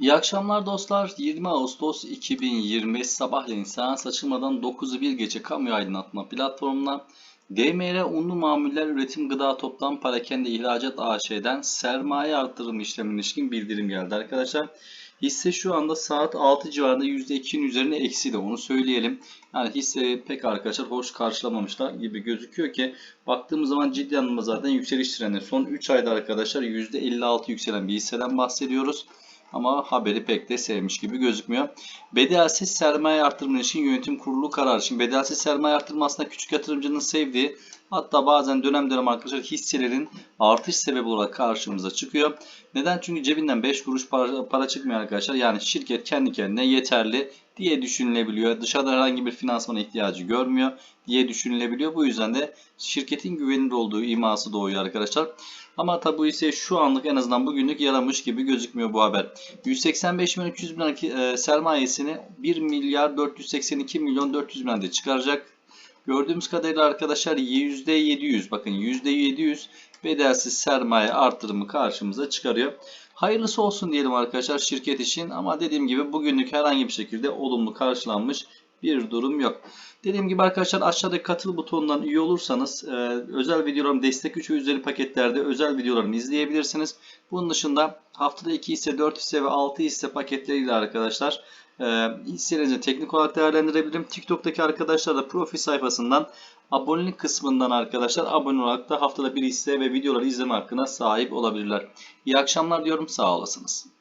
İyi akşamlar dostlar. 20 Ağustos 2025 sabahleyin seans açılmadan 9'u bir gece kamu aydınlatma platformuna DMR unlu mamuller üretim gıda toplam parakende ihracat AŞ'den sermaye artırım işlemine ilişkin bildirim geldi arkadaşlar. Hisse şu anda saat 6 civarında %2'nin üzerine eksi de onu söyleyelim. Yani hisse pek arkadaşlar hoş karşılamamışlar gibi gözüküyor ki baktığımız zaman ciddi anlamda zaten yükseliş trendi. Son 3 ayda arkadaşlar %56 yükselen bir hisseden bahsediyoruz. Ama haberi pek de sevmiş gibi gözükmüyor. Bedelsiz sermaye artırımı için yönetim kurulu kararı. Şimdi bedelsiz sermaye artırımı aslında küçük yatırımcının sevdiği hatta bazen dönem dönem arkadaşlar hisselerin artış sebebi olarak karşımıza çıkıyor. Neden? Çünkü cebinden 5 kuruş para, para çıkmıyor arkadaşlar. Yani şirket kendi kendine yeterli diye düşünülebiliyor. Dışarıda herhangi bir finansmana ihtiyacı görmüyor diye düşünülebiliyor. Bu yüzden de şirketin güvenilir olduğu iması doğuyor arkadaşlar. Ama tabi bu ise şu anlık en azından bugünlük yaramış gibi gözükmüyor bu haber. 185 milyon 300 bin e, sermayesini 1 milyar 482 milyon 400 bin çıkaracak. Gördüğümüz kadarıyla arkadaşlar %700 bakın %700 bedelsiz sermaye artırımı karşımıza çıkarıyor. Hayırlısı olsun diyelim arkadaşlar şirket için ama dediğim gibi bugünlük herhangi bir şekilde olumlu karşılanmış bir durum yok. Dediğim gibi arkadaşlar aşağıdaki katıl butonundan üye olursanız e, özel videolarım destek 3 ve üzeri paketlerde özel videolarımı izleyebilirsiniz. Bunun dışında haftada 2 hisse, 4 hisse ve 6 hisse paketleriyle arkadaşlar e, teknik olarak değerlendirebilirim. TikTok'taki arkadaşlar da profil sayfasından abonelik kısmından arkadaşlar abone olarak da haftada bir hisse ve videoları izleme hakkına sahip olabilirler. İyi akşamlar diyorum sağ olasınız.